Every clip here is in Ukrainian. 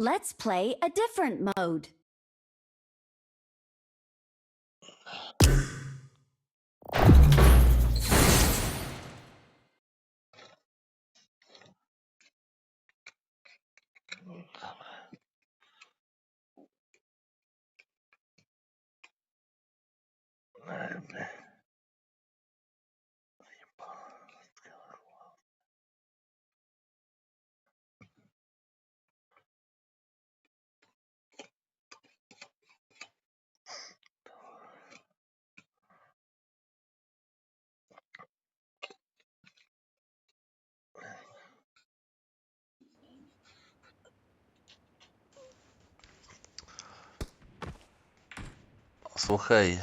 Let's play a different mode. Слухай,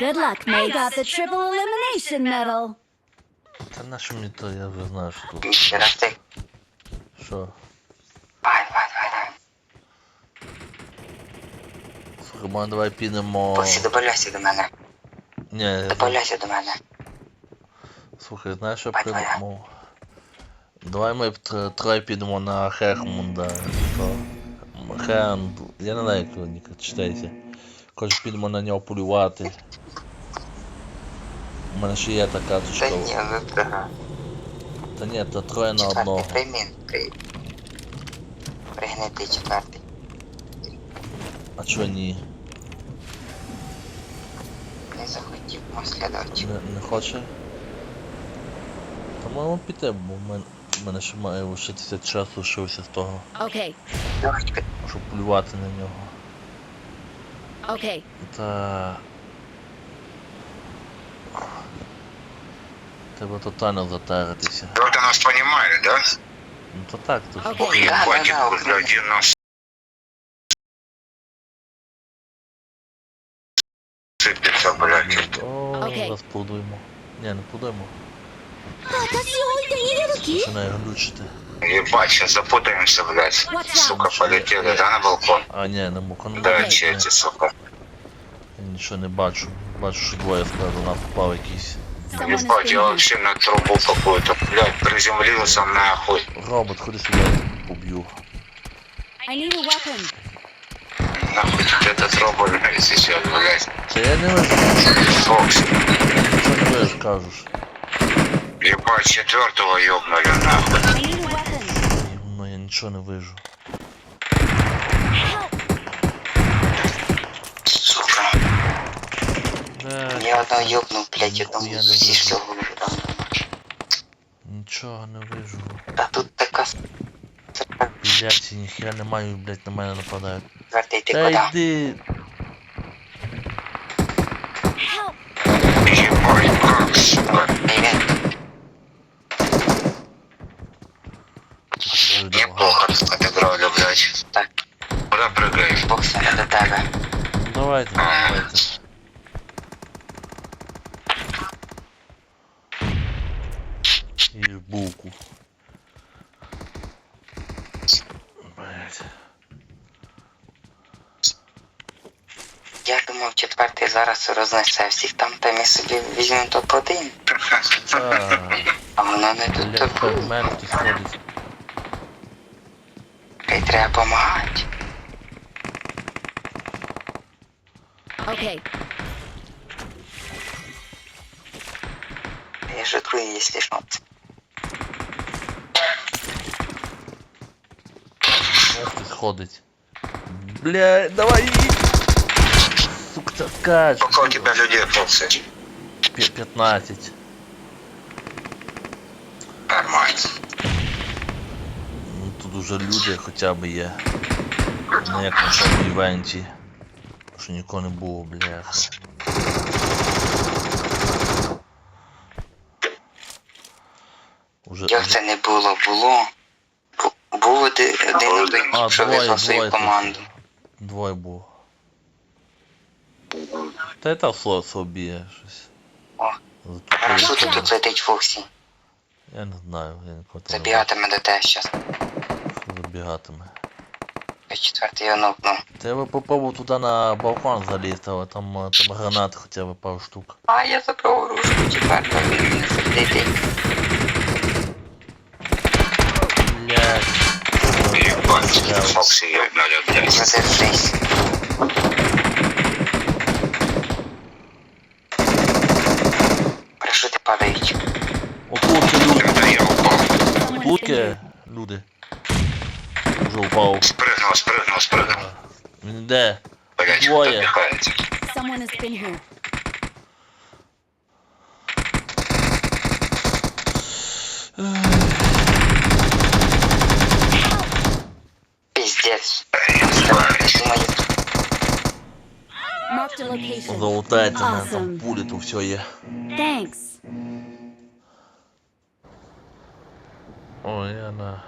Good luck, mate. Got the triple elimination medal. та на що мені то, я вже знаю, що тут. Ще раз ти. Що? Давай, давай, давай, давай. Слухай, може давай підемо. Боксі, добавляйся до мене. Ні, я... Добавляйся до мене. слухай, знаєш, що Давай, давай. придумав? Давай ми тр- троє підемо на Хехмунда. Хенд. Я не знаю, як його Коротше, підемо на нього полювати. У мене ще є така Та точка. ні, ви програв. Та ні, то троє на Четвертий, одного. приймін. При... Пригнитий четвертий. А чого ні? Не захотів послідовчик. Не, не хоче? Та можемо піти, бо в мене, в мене ще має лишитися час лишився з того, Okay, Давайте, щоб полювати на нього. Okay. Это... Треба тотально затаритися. Тобто нас понимали, да? Ну то так, то що. Ой, я хватит, блядь, один нас. Сипеться, блядь. О, зараз плодуємо. Ні, не плодуємо. Починає глючити. Ебать, сейчас запутаемся, блядь. Сука, полетели, да, на балкон? А, не, на балкон. Ну, да, че эти сука. Нічого не бачу. Бачу, що двоє спереду нас попав якийсь. Ебать, я вообще на трубу какую-то, блядь, приземлился нахуй. Робот, ходи сюди, я поб'ю. I need a weapon. Этот робот, блядь, сейчас, блядь. Та я не вижу, Фокс. нічого не вижу, кажеш. Ебать, четвертого ёбнули, нахуй. Weapon. Ну я нічого не вижу. Де? Я одного ёбнув, блядь, одному там зі всього там. Нічого не вижу. Та тут така Блядь, ніхера не маю, блять, на мене нападають. четвертий ти Та куди? йди. рознесе всіх там, та ми собі візьмемо топ-1. Та, А воно не тут блять, топ в мене хтось ходить. І треба допомагати. Okay, Я шуткую, якщо що. Ось Хтось ходить. Блять, давай Скач. Сколько у тебя людей? Пі- 15. Нормально. Ну тут уже люди хоча б є. Не як на цьому івенті. Що нікого не було, бляха. Уже, Як це не було, було. Був один один, А, що двоє, визвав свою команду. Двоє було. Та та сло собі щось. О. Затупили. А що тут тут летить Фоксі? Я не знаю, я там Забігатиме до тебе щас. що забігатиме. Я четвертий його нокнув. Треба попробував туди на балкон залізти, але там, е, там гранати хоча б пару штук. А я забрав ружку четвертого, він не сердитий. Блять. Ебать. Фоксі є, блядь. Задержись. Падають. Люди. Отутки люди. Вже упав. Спригнув, спригнув, спригнув. Він іде. Блядь, Двоє. Someone has been here. Піздець. Залутайте мене, там пулі, то все є. Thanks. О, я на...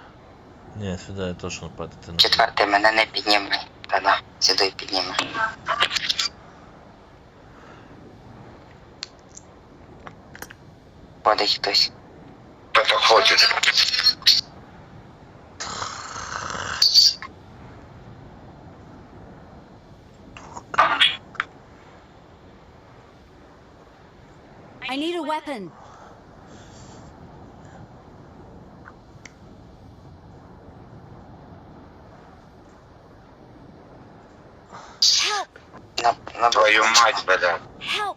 Ні, сюди я точно падати не буду. четверте, мене не піднімай. Та-да, сюди піднімай. Падає хтось. Та то ходить. I need a weapon. Help! На, на Твою мать, блядь. Help!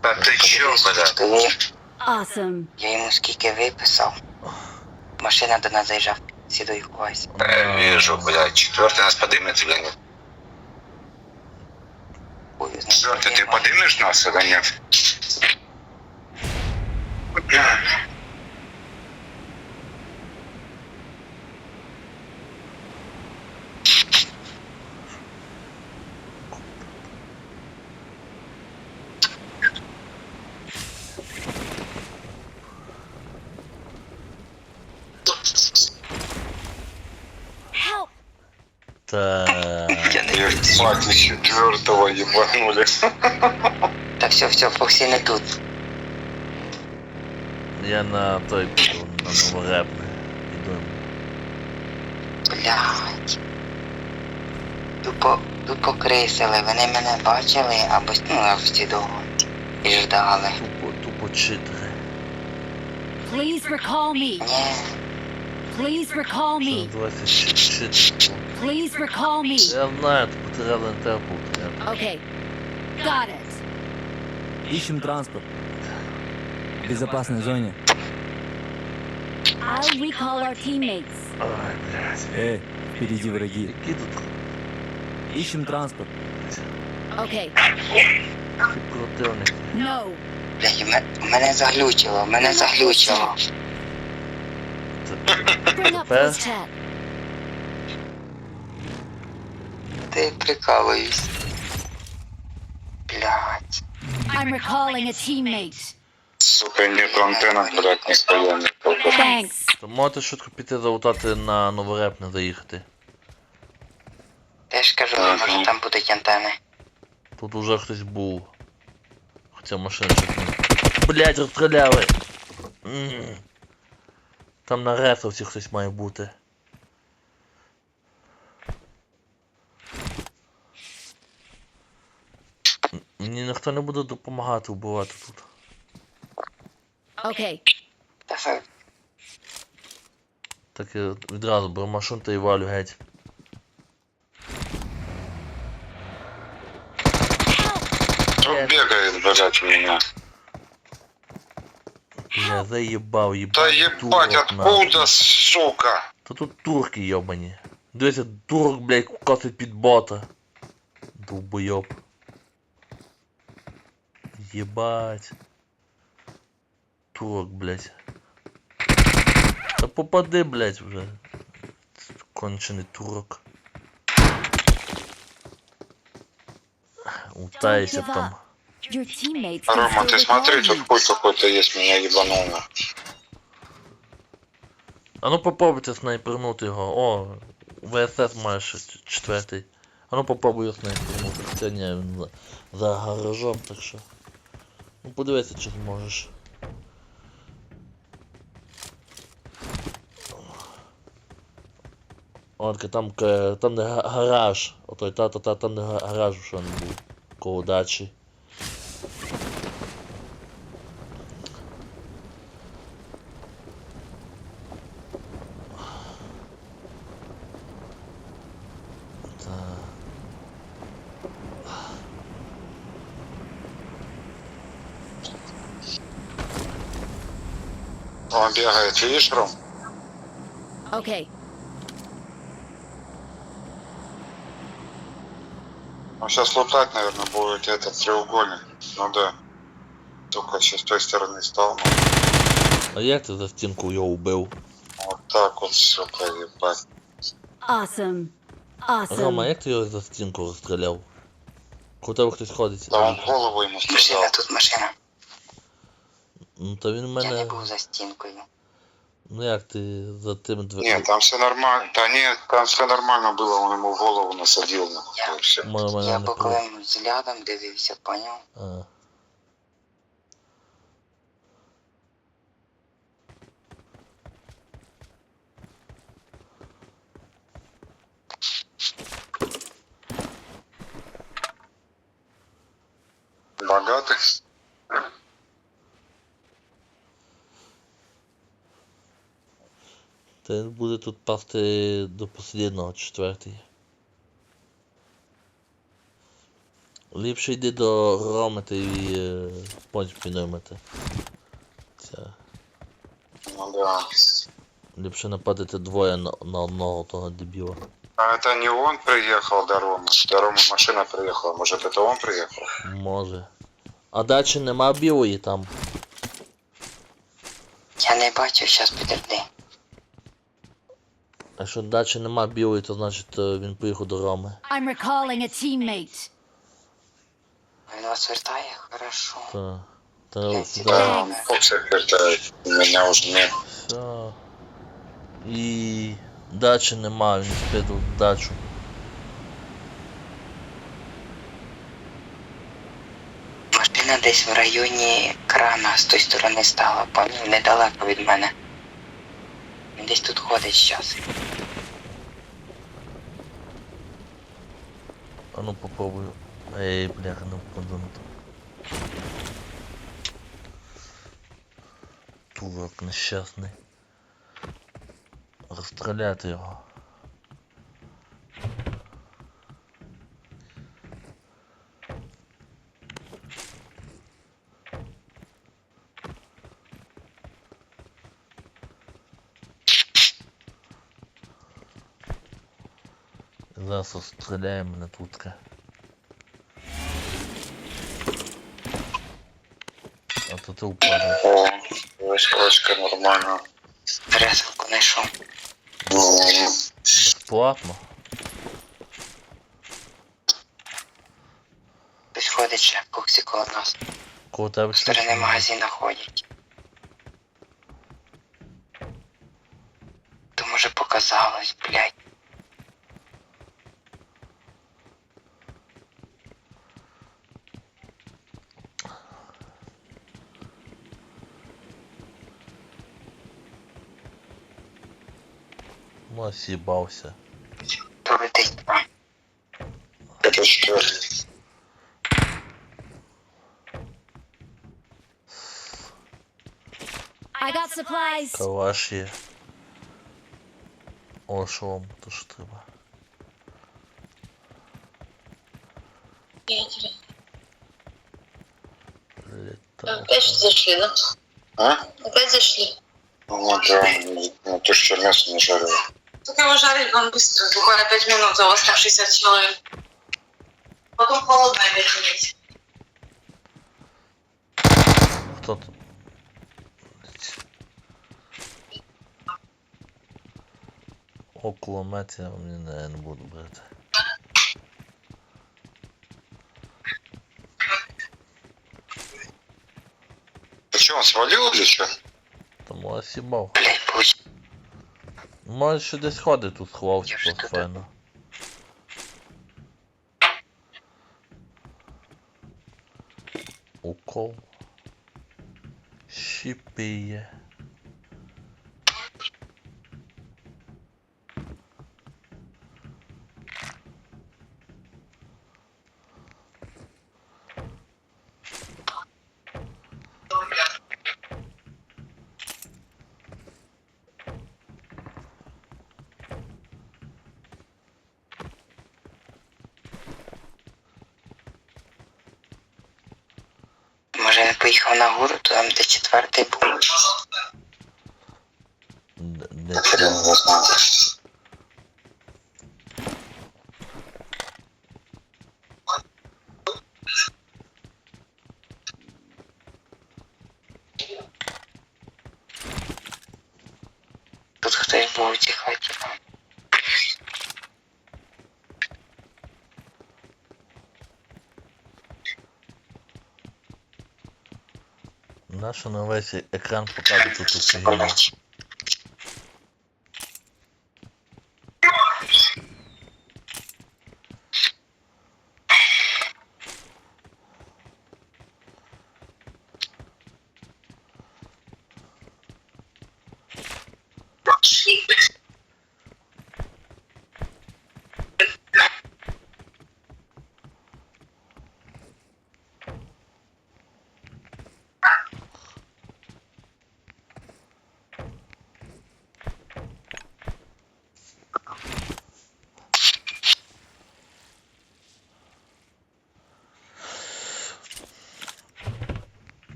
Та ти чо, блядь? Стоїть. Awesome. Я йому скільки виписав. Машина до нас заїжджав. Сідой ховайся. Е, Вижу, блядь. Четвертый нас подымет или нет? Хуй знає, Четвертый, ты піднімай. подымешь нас или нет? Так. Все, все, Фокси тут. Я на той піду, на новорепне. Піду. Блядь. Тупо, тупо крисили, вони мене бачили або ну, або всі довго. І ждали. Тупо, тупо читери. Please recall me. Ні, Please recall me. називається чит- читерство. Please recall me. Я знаю, ти не треба повторяти. Got it. Ищем транспорт. В безопасной зоне. I'll recall our teammates. Ай, блядь. Эй, впереди враги. Які тут Ищем транспорт. Okay. такі противники? No. блядь, ме- мене заглючило, мене заглючило. Bring up Тепер close chat. Ти прикалуєш. Блядь. I'm recalling a teammate. Сука, нет антенна, блядь, не толкает. Thanks. То можете швидко піти залутати на новорепне заїхати. Я ж кажу, може там будуть антени. Тут уже хтось був. Хоча машина щось не. Блять, розстріляли! М. Там на ресовці хтось має бути. М- Мені ніхто не буде допомагати вбивати тут. Okay. Та все, Так я відразу беру машину та і валю геть. Он бегает, блядь, у меня. Я заїбав, їбав. Да ебать, откуда, сука? Та тут турки йобані. Дивися, турок, блядь, косить під бота. Долбойоб. Єбать. Турок, блядь. Та попади, блядь, вже. Кончений турок. Утайся там. Рома, ты смотри, тут хуй какой-то есть, меня ебануло. А ну попробуйте снайпернути його. О, ВСС маєш ч- четвертий. А ну попробуй його снайпернути. Ні, він за, за гаражом, так що. Ну подивися, чи зможеш. Онка, там там не гараж. Отой та-та та там не гараж що не був. Коло дачі. Он бегает, видишь, Окей. Okay. Он сейчас лутать, наверное, будет этот треугольник. Ну да. Только сейчас с той стороны стал. А як ти за стінку його вбив? Вот так вот, сука, ебать. Awesome. Рома, Awesome. як ти його за стінку розстріляв? Коли тебе хтось ходить? Да он голову ему сказал. Машина, тут машина. Ну то він в Я не мене. був за стінкою. Ну як ти за тим Нет, дверима? там все нормально. Да нет, там все нормально было, он ему в голову насадил. Я- нахуй, и всё. Мене мене Я не боковим взглядом дивився, поняв? А. Та він буде тут пасти до послідного четвертий. Ліпше йди до Роми та і е, понч піднімати. Це. Ну да. Ліпше нападати двоє на, на одного того дебіла. А это не он приехал до Ромы. До Ромы машина приехала. Может, это он приехал? Може. А далі нема білої там. Я не бачив, щас підожди. Якщо далі нема білої, то значить е, він поїхав до Роми. I'm recalling a teammate. Він вас вертає? Хорошо. Та. Та Да, вертает. Меня уже. Все. І дачі нема, він спить в дачу. Машина десь в районі крана з тої сторони стала, поняв? Недалеко від мене. Він десь тут ходить зараз. А ну попробую. А Эй, бляха, ну подумал. Турок несчастный. Расстрелят его. Зараз розстріляє мене тутка. А то ти впадеш. О, войсковочка нормально. Пересилку знайшов. Ну, Безплатно. Хтось ходить ще в коксі коло нас. Коло тебе З сторони магазина ходять. То може показалось, блядь. Ну, съебался. То летить. А, это четвертый. I got supplies. Калаш є. О, шолом, то що треба. Літак. Опять что зашли, да? А? Опять зашли. Ну да, ну ты что мясо не жарил. Тут его жарили, он быстро, буквально 5 минут, за у вас там 60 человек. Потом холодное вечерить. Кто тут? Около мать я мне, наверное, буду брать. Ты что, он свалил или что? Там осебал. Блять, пусть. Може ще десь ходить тут сховався по вже просто тут. файно. Укол. Щіпіє. Може він поїхав на гору, то там де четвертий був. Ніхрена не знаю. Тут хтось був у цій хаті. Наша на экран екран показує тут.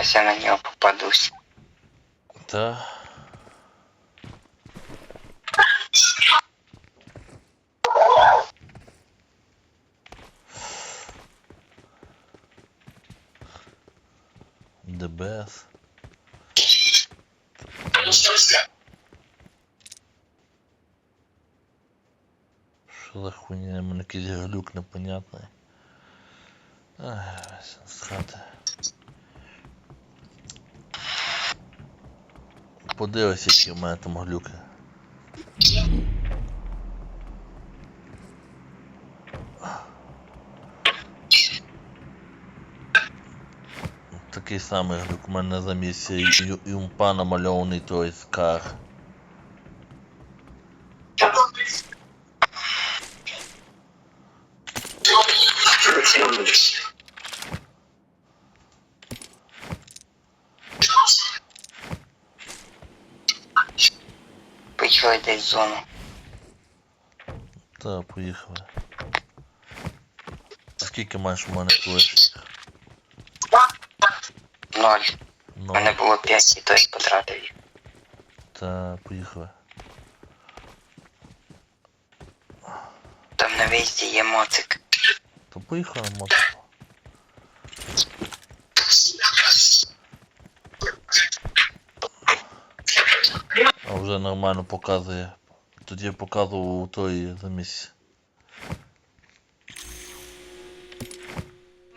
Сейчас я на него попадусь. Да. The best. Что за хуйня? Мне какие-то глюк непонятный. Ах, с. Подивись, які в мене там глюки. Такий самий глюк у мене замість ю- юмпа намальований той скар. Поїхали десь в зону. Та, поїхали. Скільки маєш у мене клеш? Ноль. У Ну, мене було 5 і той потратив їх. та, поїхали. Там на виїзді є моцик. То поїхали, мотор. вже нормально показує. Тоді я показував у той замість.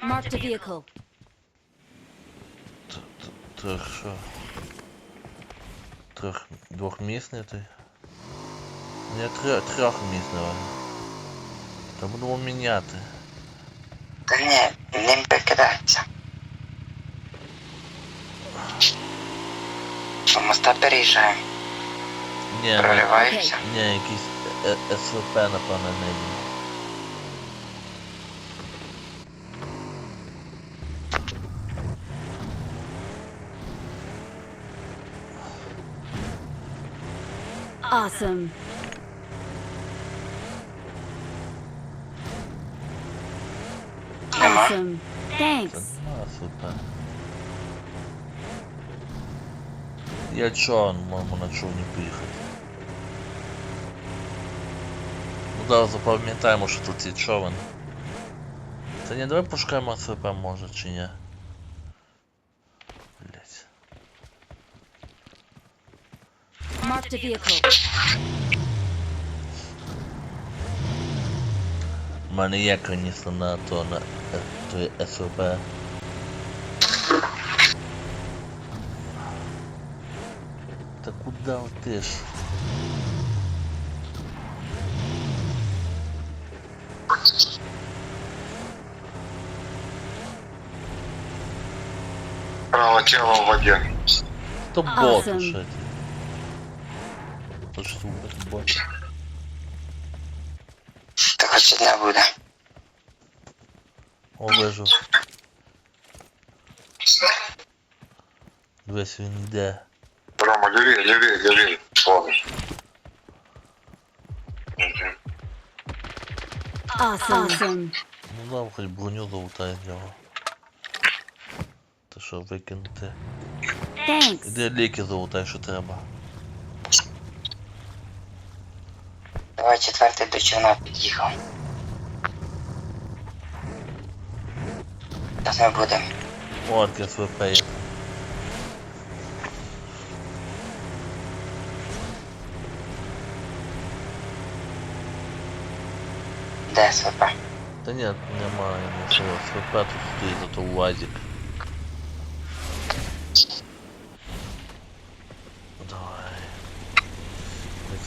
Marked a vehicle. Трьох що? Трьох двохмісний той. Не трьох, трьохмісний. Та будемо міняти. Та ні, ним прикидається. До моста переїжджаємо. Ні, Прориваємося. ні, якийсь е- е- СВП, напевно, не йде. Awesome. Нема. Awesome. Thanks. нема СВП. Я човен, можемо на човні поїхати. Зараз запам'ятаємо, що тут є човен. Та ні, давай пошукаємо СВП може чи ні. Блять. Marked a vehicle. У мене є, звісно, на то на е, той СВП. Та куди ти вправо тело в воде. То а, бот уже. Потому что это бот. Так сюда буду. Обежу. Две свиньи да. Рома, леви, леви, леви. Ладно. Awesome. А, ну да, хоть броню залутает дело. Нього. Що викинути. Thanks. Іди ліки золотай, що треба. Давай четвертий до човна під'їхав. Зараз ми будемо. О, таке СВП є. Де СВП? Та ні, немає нічого. СВП тут стоїть, зато УАЗик. Давай.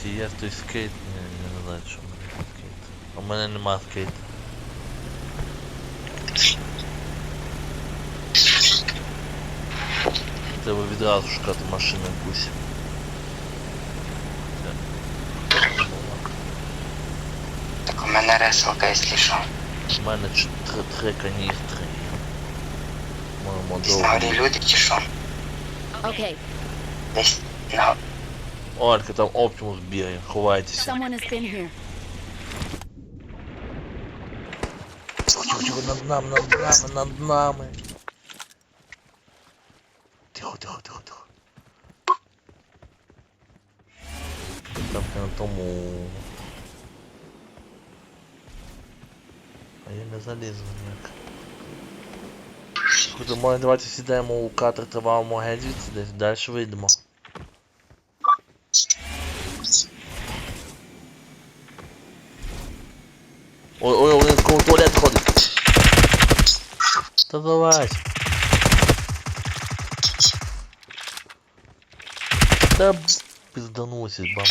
Хоч є той скейт, я не знаю, що в мене скейт. В мене нема скейта. Треба відразу шукати машину якусь. Так у мене реселка, якщо що. У мене три, три каністри. Десь на люди чи що? Okay, Десь на Олька, там Оптимус бігає, ховайтеся. someone has been here. Тихо, тихо, над нами, над нами, над нами. Тихо, тихо, тихо, тихо. Там на тому. А я не залізу ніяк. Куди може давайте сідаємо у катер тривалому геть звідси десь далі вийдемо. Та давай. Та б- пиздануся, бам.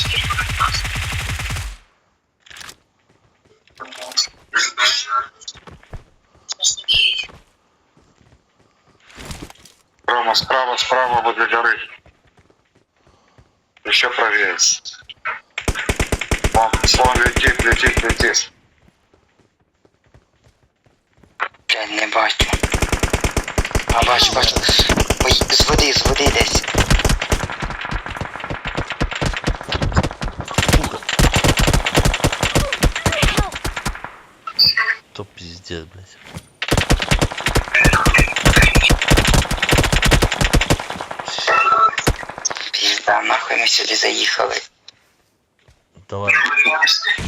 Рома, справа, справа возле горы. Еще правее. Вон, вон летит, летит, летит. Блядь, не бачу. А бачу, бачу. Ой, з води, з води десь. То пиздец, блядь. Пізда, нахуй ми сюди заїхали. Давай.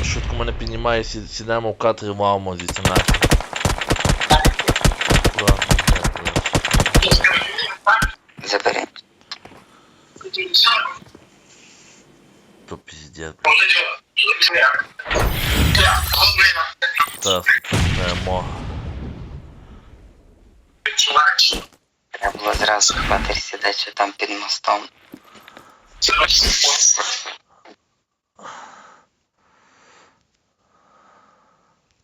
Шутку мене піднімає, сі- сідаємо в катері валмо звідси нахуй. Ладно, блядь, блядь. забери. То пиздец, блядь. Да, мо. Треба було зразу хватися десь там під мостом.